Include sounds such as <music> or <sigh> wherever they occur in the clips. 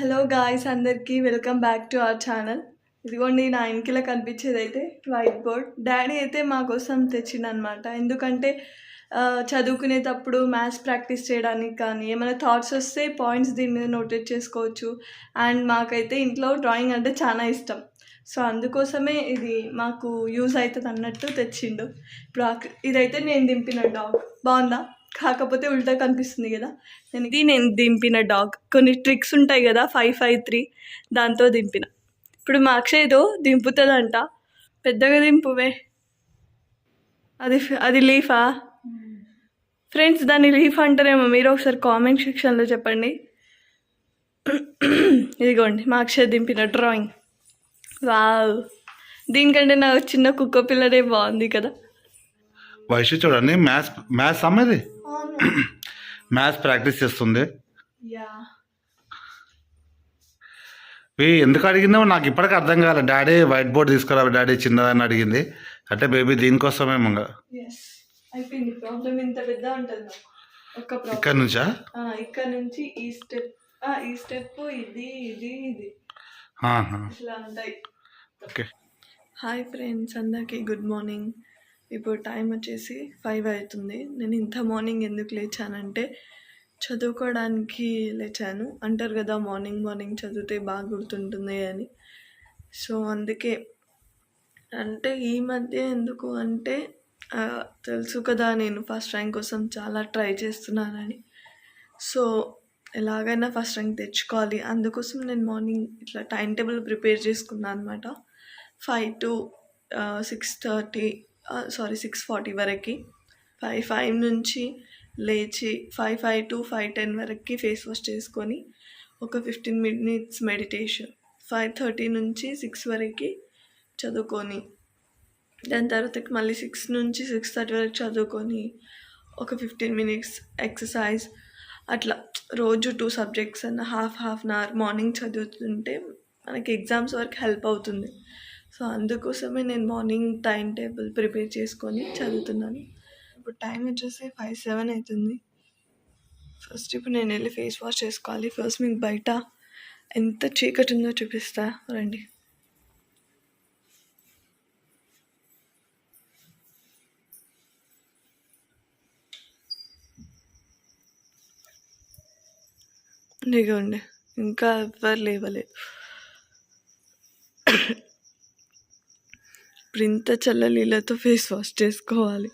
Hello guys అందరికీ welcome back to our channel. ఇదిగోండి నా ఇంకిలా కనిపించేది అయితే వైట్ బోర్డ్ డాడీ అయితే మా కోసం తెచ్చిండనమాట ఎందుకంటే చదువుకునేటప్పుడు మ్యాథ్స్ ప్రాక్టీస్ చేయడానికి కానీ ఏమైనా థాట్స్ వస్తే పాయింట్స్ దీని మీద నోటెట్ చేసుకోవచ్చు. అండ్ మాకైతే ఇంట్లో డ్రాయింగ్ అంటే చాలా ఇష్టం. సో అందుకోసమే ఇది మాకు యూజ్ అవుతుంది అన్నట్టు తెచ్చిండు. ఇప్పుడు ఇదైతే నేను దింపిన డాగ్ బాగుందా? కాకపోతే ఉల్టా కనిపిస్తుంది కదా. నేను ఇది నేను దింపిన డాగ్. కొన్ని ట్రిక్స్ ఉంటాయి కదా ఫైవ్ ఫైవ్ త్రీ దాంతో దింపిన. ఇప్పుడు మా అక్షయ్తో దింపుతుందంట. పెద్దగా దింపువే. అది అది లీఫా? ఫ్రెండ్స్ దాన్ని లీఫ్ అంటారేమో. మీరు ఒకసారి కామెంట్ సెక్షన్లో చెప్పండి. ఇదిగోండి మా అక్షయ్ దింపిన డ్రాయింగ్. వావ్. దీనికంటే నాకు చిన్న కుక్క పిల్లనే బాగుంది కదా. వైషు చూడండి మ్యాథ్స్ మ్యాథ్స్ అమ్మేది? మ్యాథ్స్ ప్రాక్టీస్ చేస్తుంది. ఎందుకు అడిగిందో నాకు ఇప్పటికీ అర్థం కాలేదు డాడీ వైట్ బోర్డ్ తీసుకురా డాడీ చిన్నదని అడిగింది. అంటే బేబీ దీనికోసమే మంగ ఎస్ అయిపోయింది. ప్రాబ్లం ఇంత పెద్ద ఉంటుంది ఇక్కడ నుంచా? ఇక్కడ నుంచి ఈ స్టెప్ ఈ స్టెప్ ఇది ఇది ఇది. ఇట్లా ఉంటాయి. ఓకే. హాయ్ ఫ్రెండ్స్ అందరికీ గుడ్ మార్నింగ్ ఇప్పుడు టైం వచ్చేసి ఫైవ్ అవుతుంది. నేను ఇంత మార్నింగ్ ఎందుకు లేచానంటే చదువుకోవడానికి లేచాను. అంటారు కదా మార్నింగ్ మార్నింగ్ చదివితే బాగా గుర్తుంటుంది అని. సో అందుకే అంటే ఈ మధ్య ఎందుకు అంటే తెలుసు కదా నేను ఫస్ట్ ర్యాంక్ కోసం చాలా ట్రై చేస్తున్నానని. సో ఎలాగైనా ఫస్ట్ ర్యాంక్ తెచ్చుకోవాలి. అందుకోసం నేను మార్నింగ్ ఇట్లా టైం టేబుల్ ప్రిపేర్ చేసుకున్నాను అనమాట five to six thirty sorry six forty వరకు. ఫైవ్ ఫైవ్ నుంచి లేచి five five to five ten వరకు ఫేస్ వాష్ చేసుకొని ఒక fifteen minutes meditation five thirty నుంచి సిక్స్ వరకు చదువుకొని దాని తర్వాత మళ్ళీ సిక్స్ నుంచి సిక్స్ థర్టీ వరకు చదువుకొని ఒక ఫిఫ్టీన్ మినిట్స్ ఎక్సర్సైజ్ అట్లా రోజు టూ సబ్జెక్ట్స్ అన్న half half an hour morning చదువుతుంటే మనకి ఎగ్జామ్స్ వరకు హెల్ప్ అవుతుంది. సో అందుకోసమే నేను మార్నింగ్ టైం టేబుల్ ప్రిపేర్ చేసుకొని చదువుతున్నాను. ఇప్పుడు టైం వచ్చేసి ఫైవ్ సెవెన్ అవుతుంది. ఫస్ట్ ఇప్పుడు నేను వెళ్ళి ఫేస్ వాష్ చేసుకోవాలి. ఫస్ట్ మీకు బయట ఎంత చీకటి ఉందో చూపిస్తా. రండి. ఇదిగోండి. ఇంకా ఎవ్వరు లేవలేదు. ఇప్పుడు ఇంత చల్ల నీళ్ళతో ఫేస్ వాష్ చేసుకోవాలి.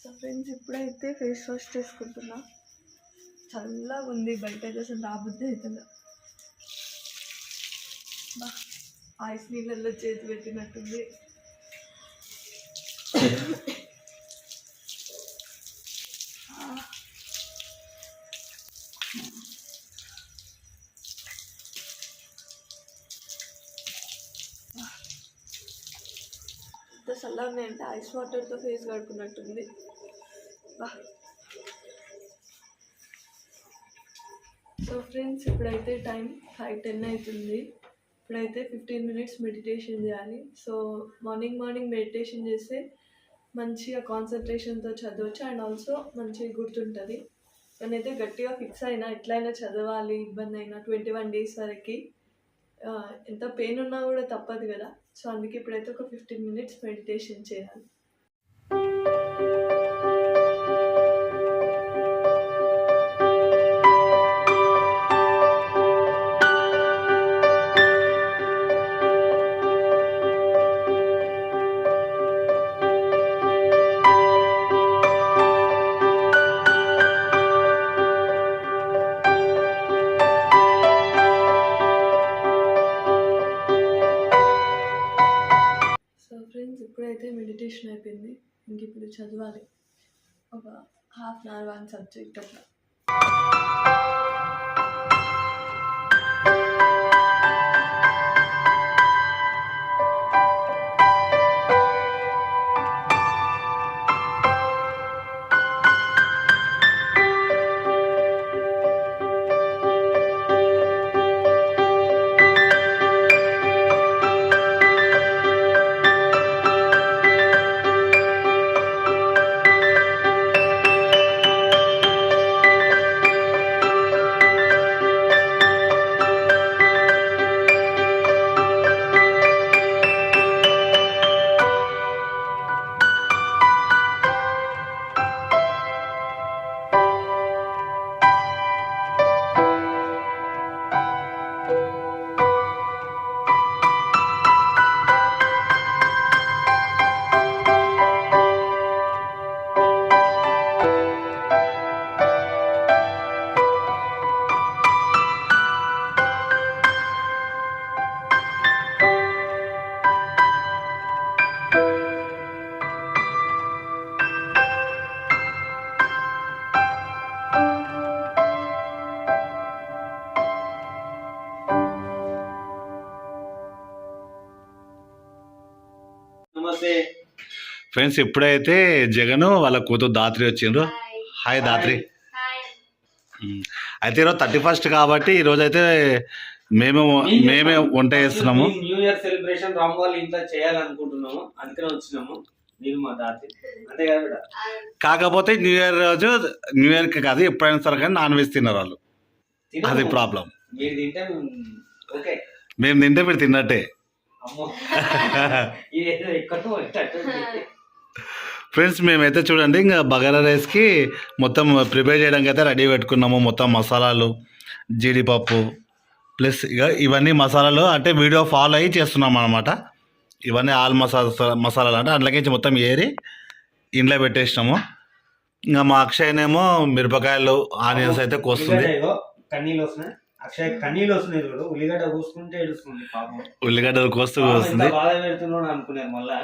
సో ఫ్రెండ్స్ ఇప్పుడైతే ఫేస్ వాష్ చేసుకుంటున్నా. చల్లగా ఉంది బయట అయితే అసలు రాబుద్ది అవుతుంది ఐస్ నీళ్ళల్లో చేతి పెట్టినట్టుంది. ఎంత ఐస్ వాటర్తో ఫేస్ కడుకున్నట్టుంది బా సో ఫ్రెండ్స్ ఇప్పుడైతే టైం ఫైవ్ టెన్ అవుతుంది ఇప్పుడైతే ఫిఫ్టీన్ మినిట్స్ మెడిటేషన్ చేయాలి. సో మార్నింగ్ మార్నింగ్ మెడిటేషన్ చేస్తే మంచిగా కాన్సన్ట్రేషన్తో చదవచ్చు. అండ్ ఆల్సో మంచిగా గుర్తుంటుంది. నేనైతే గట్టిగా ఫిక్స్ అయినా ఎట్లయినా చదవాలి ఇబ్బంది అయినా ట్వంటీ వన్ డేస్ వరకు ఎంత పెయిన్ ఉన్నా కూడా తప్పదు కదా. సో అందుకే ఇప్పుడైతే ఒక ఫిఫ్టీన్ మినిట్స్ మెడిటేషన్ చేయాలి. Half an hour one subject అట్లా ఫ్రెండ్స్ ఇప్పుడైతే జగన్ వాళ్ళ కూతురు దాత్రి వచ్చిండ్రు? హాయ్ దాత్రి. ఉమ్. అయితే ఈరోజు థర్టీ ఫస్ట్ కాబట్టి ఈరోజు అయితే మేము మేమే వంట చేస్తున్నాము. న్యూ ఇయర్ సెలబ్రేషన్ రామ్ వాళ్ళ ఇంట్లో చేయాలనుకుంటున్నాము. అందుకనే వచ్చినాము. నేను మా దాతి అంతే కదా బిడ్డ? కాకపోతే న్యూ ఇయర్ రోజు న్యూ ఇయర్కి కాదు ఎప్పుడైనా సరే కానీ నాన్ వెజ్ తిన్నారు వాళ్ళు. అది ప్రాబ్లం. మీరు తింటే ఓకే. మేము తింటే మీరు తిన్నట్టే. అమ్మో. <laughs> ఎక్కువ <laughs> ఫ్రెండ్స్ మేమైతే చూడండి ఇంకా బగారా రైస్కి మొత్తం ప్రిపేర్ చేయడానికి అయితే రెడీ పెట్టుకున్నాము మొత్తం మసాలాలు జీడిపప్పు ప్లస్ ఇక ఇవన్నీ మసాలాలు అంటే వీడియో ఫాలో అయ్యి చేస్తున్నాం అనమాట ఇవన్నీ ఆల్ మసాలా మసాలాలు అంటే అందులోకించి మొత్తం ఏరి ఇంట్లో పెట్టేసినాము. ఇంకా మా అక్షయ్నేమో మిరపకాయలు ఆనియన్స్ అయితే కోస్తుంది. అక్షయ్ కన్నీళ్ళు వస్తున్నాయి చూడు. ఉల్లిగడ్డ కూసుకుంటే ఏడుస్తుంది పాపం. ఉల్లిగడ్డలు కోస్తూ కోస్తుంది. బాధ పెడుతున్నాడు అనుకున్నారు మళ్ళా.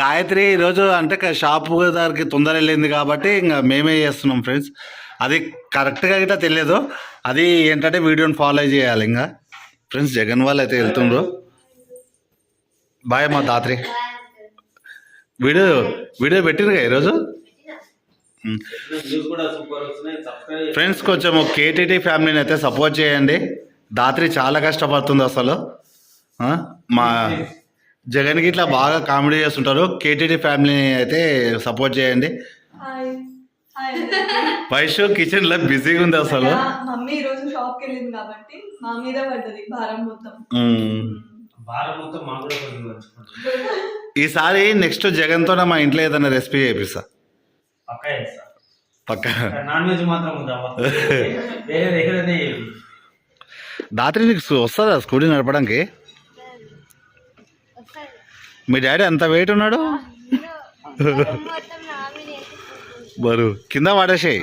గాయత్రి ఈరోజు అంటే షాపు దానికి తొందర వెళ్ళింది కాబట్టి ఇంకా మేమే చేస్తున్నాం ఫ్రెండ్స్. అది కరెక్ట్గా అయితే తెలియదు. అది ఏంటంటే వీడియోని ఫాలో చేయాలి ఇంకా. ఫ్రెండ్స్ జగన్ వాళ్ళు అయితే వెళ్తుండ్రు. బాయ్ మా దాత్రి వీడియో వీడియో పెట్టిరుగా ఈరోజు వ్యూస్ కూడా సూపర్ వస్తున్నాయి సబ్స్క్రైబ్ ఫ్రెండ్స్ కొంచెం కేటీటీ ఫ్యామిలీని అయితే సపోర్ట్ చేయండి. దాత్రి చాలా కష్టపడుతుంది అసలు. ఆ, మా జగన్కి ఇట్లా బాగా కామెడీ చేస్తుంటారు. కేటీటీ ఫ్యామిలీని అయితే సపోర్ట్ చేయండి. హాయ్ హాయ్ వైషు కిచెన్లో బిజీగా ఉంది అసలు. మమ్మీ ఈరోజు షాప్కి వెళ్ళింది కాబట్టి మా మీద పడ్డది భారం మొత్తం. ఉమ్. భారం మొత్తం మాకు కూడా కొంచెం పంచుకుంటుంది ఈసారి నెక్స్ట్ జగన్తో మా ఇంట్లో ఏదైనా రెసిపీ చేపిస్తా. పక్కా చేస్తా. పక్క. నాన్ వెజ్ మాత్రం ఉందా వేరే వేరేనే రాత్రి నీకు వస్తుందా స్కూటీ నడపడానికి? మీ డాడీ అంత వెయిట్ ఉన్నాడు? బరు కింద పడేసేయి.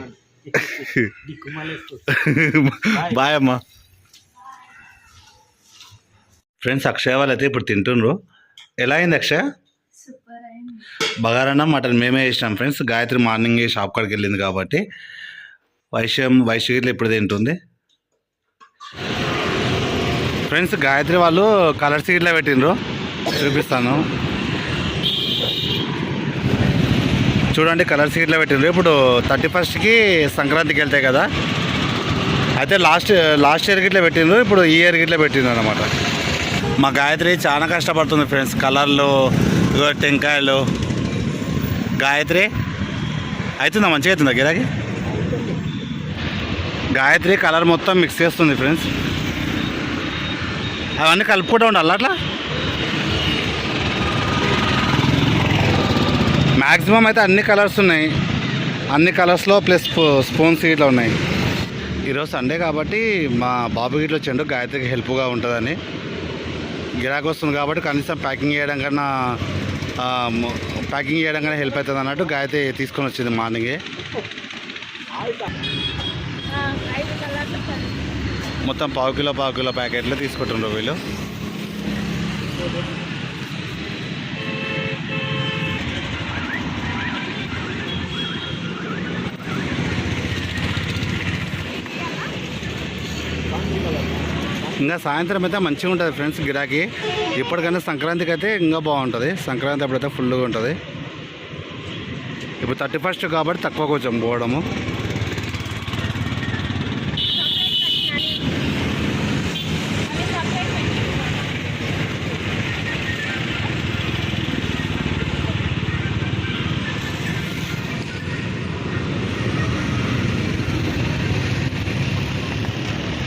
బాయ్ అమ్మా. ఫ్రెండ్స్ అక్షయ వాళ్ళు అయితే ఇప్పుడు తింటుండ్రు. ఎలా అయింది అక్షయ? బగారన్నం మటన్ మేమే చేసినాం ఫ్రెండ్స్. గాయత్రి మార్నింగ్ షాప్ కాడికి వెళ్ళింది కాబట్టి. వైశ్యం వైశ్యగిరిలో ఇప్పుడు తింటుంది. ఫ్రెండ్స్ గాయత్రి వాళ్ళు కలర్ సీట్లో పెట్టిండ్రు. చూపిస్తాను. చూడండి కలర్ సీట్లో పెట్టిండ్రు. ఇప్పుడు థర్టీ ఫస్ట్కి సంక్రాంతికి వెళ్తాయి కదా. అయితే లాస్ట్ లాస్ట్ ఇయర్ గిట్లా పెట్టిండ్రు. ఇప్పుడు ఈ ఇయర్ గిట్లా పెట్టిండ్రు అనమాట మా గాయత్రి చాలా కష్టపడుతుంది ఫ్రెండ్స్. కలర్లు టెంకాయలు గాయత్రి? అవుతుందా మంచిగా అవుతుందా గిరాకి? గాయత్రి కలర్ మొత్తం మిక్స్ చేస్తుంది ఫ్రెండ్స్. అవన్నీ కలుపుకుంటూ ఉండాలి అట్లా? మ్యాక్సిమం అయితే అన్ని కలర్స్ ఉన్నాయి. అన్ని కలర్స్లో ప్లస్ స్పూన్స్ ఇట్లా ఉన్నాయి. ఈరోజు సండే కాబట్టి మా బాబు గిట్ల వచ్చాడు. గాయత్రికి హెల్ప్గా ఉంటుందని. గిరాకీ వస్తుంది కాబట్టి కనీసం ప్యాకింగ్ చేయడం కన్నా ప్యాకింగ్ చేయడం కన్నా హెల్ప్ అవుతుంది అన్నట్టు గాయత్రి తీసుకొని వచ్చింది మార్నింగే. మొత్తం పావు కిలో పావు కిలో ప్యాకెట్లు తీసుకుంటుండ్రు వీళ్ళు. ఇంకా సాయంత్రం అయితే మంచిగా ఉంటుంది ఫ్రెండ్స్ గిరాకీ. ఇప్పటికన్నా సంక్రాంతికి అయితే ఇంకా బాగుంటుంది. సంక్రాంతి అప్పుడైతే ఫుల్గా ఉంటుంది. ఇప్పుడు థర్టీ ఫస్ట్ కాబట్టి తక్కువ కొంచెం పోవడము.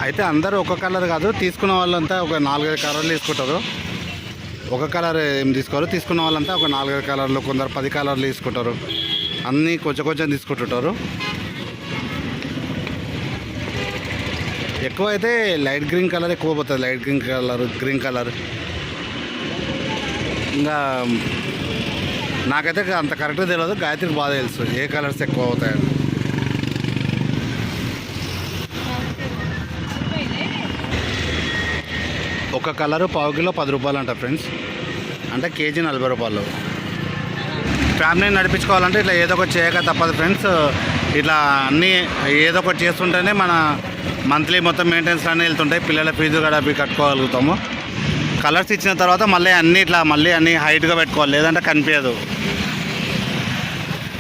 అయితే అందరూ ఒక కలర్ కాదు తీసుకున్న వాళ్ళంతా ఒక నాలుగైదు కలర్లు తీసుకుంటారు. ఒక కలర్ ఏం తీసుకోరు. తీసుకున్న వాళ్ళంతా ఒక నాలుగైదు కలర్లు కొందరు పది కలర్లు తీసుకుంటారు. అన్నీ కొంచెం కొంచెం తీసుకుంటుంటారు. ఎక్కువ అయితే లైట్ గ్రీన్ కలర్ ఎక్కువ పోతుంది. Light green colour green colour. ఇంకా నాకైతే అంత కరెక్ట్గా తెలియదు. గాయత్రికి బాగా తెలుసు ఏ కలర్స్ ఎక్కువ అవుతాయని ఒక కలరు పావు కిలో పది రూపాయలు అంట ఫ్రెండ్స్ అంటే కేజీ నలభై రూపాయలు. ఫ్యామిలీని నడిపించుకోవాలంటే ఇట్లా ఏదో ఒకటి చేయక తప్పదు ఫ్రెండ్స్ ఇట్లా అన్నీ ఏదో ఒకటి చేస్తుంటేనే మన మంత్లీ మొత్తం మెయింటెనెన్స్ అన్నీ వెళ్తుంటాయి. పిల్లల ఫీజు కూడా అవి కట్టుకోగలుగుతాము. కలర్స్ ఇచ్చిన తర్వాత మళ్ళీ అన్నీ ఇట్లా మళ్ళీ అన్నీ హైట్గా పెట్టుకోవాలి. లేదంటే కనిపించదు.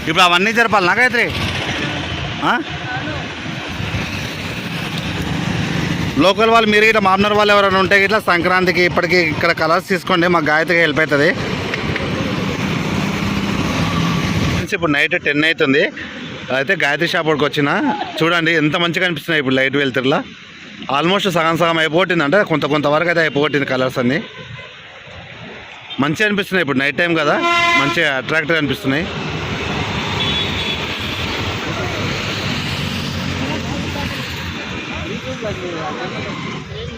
ఇప్పుడు అవన్నీ జరపాలి నాకైతే గాయత్రి ఆ? లోకల్ వాళ్ళు మీరు ఇట్లా మామూలు వాళ్ళు ఎవరైనా ఉంటే ఇట్లా సంక్రాంతికి ఇప్పటికి ఇక్కడ కలర్స్ తీసుకోండి మాకు గాయత్రికి హెల్ప్ అవుతుంది. ఇప్పుడు నైట్ టెన్ అవుతుంది. అయితే గాయత్రి షాప్ వరకు వచ్చిన. చూడండి ఎంత మంచిగా అనిపిస్తున్నాయి ఇప్పుడు లైట్ వెళ్తుర్లా ఆల్మోస్ట్ సగం సగం అయిపోతుంది అంటే కొంత కొంతవరకు అయితే అయిపోతుంది కలర్స్ అన్నీ. మంచిగా అనిపిస్తున్నాయి ఇప్పుడు నైట్ టైం కదా. మంచిగా అట్రాక్టివ్ అనిపిస్తున్నాయి.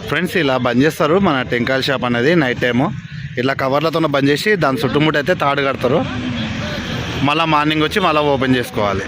ఫ్రెండ్స్ ఇలా బంద్ చేస్తారు. మన టెంకాయల షాప్ అనేది నైట్ టైము ఇట్లా కవర్లతో బంద్ చేసి దాని చుట్టుముట్టు అయితే తాడు కడతారు. మళ్ళీ మార్నింగ్ వచ్చి మళ్ళీ ఓపెన్ చేసుకోవాలి.